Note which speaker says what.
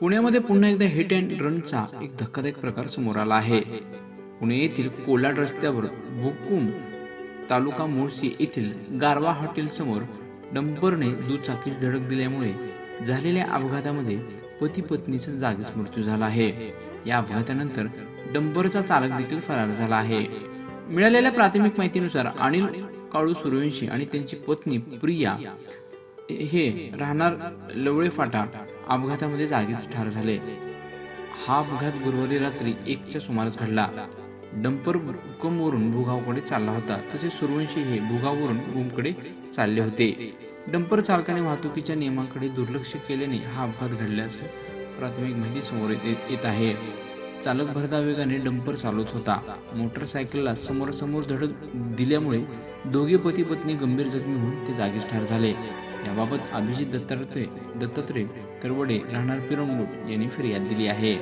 Speaker 1: पुण्यामध्ये पुन्हा एकदा हिट अँड रनचा एक धक्कादायक प्रकार समोर आला आहे. पुणे येथील कोलाड रस्त्यावर भुकुम तालुका मुळशी येथील गारवा हॉटेल समोर डंपरने दुचाकीस धडक दिल्यामुळे झालेल्या अपघातामध्ये पती पत्नीचा जागीच मृत्यू झाला आहे. या अपघातानंतर डंपरचा चालक देखील फरार झाला आहे. मिळालेल्या प्राथमिक माहितीनुसार अनिल काळू सूर्यवंशी आणि त्यांची पत्नी प्रिया हे राहणार लवळे फाटा अपघातामध्ये जागीच ठार झाले. हा अपघात गुरुवारी रात्री एकच्या सुमारास घडला. डंपर भूकंपवरून भूगावकडे चालला होता. तसेच सुरवंशी हे भूगाववरून भूमकडे चालले होते. डंपर चालकाने वाहतुकीच्या नियमांकडे दुर्लक्ष केल्याने हा अपघात घडल्याचं प्राथमिक माहिती समोर येत येत आहे. चालक भरदा वेगाने डंपर चालवत होता. मोटरसायकलला समोरासमोर धडक दिल्यामुळे दोघे पती पत्नी गंभीर जखमी होऊन ते जागीच ठार झाले. याबाबत अभिजित दत्तात्रय दत्तात्रय तर वडे राहणार पिरंगूट यांनी फिर्याद दिली आहे.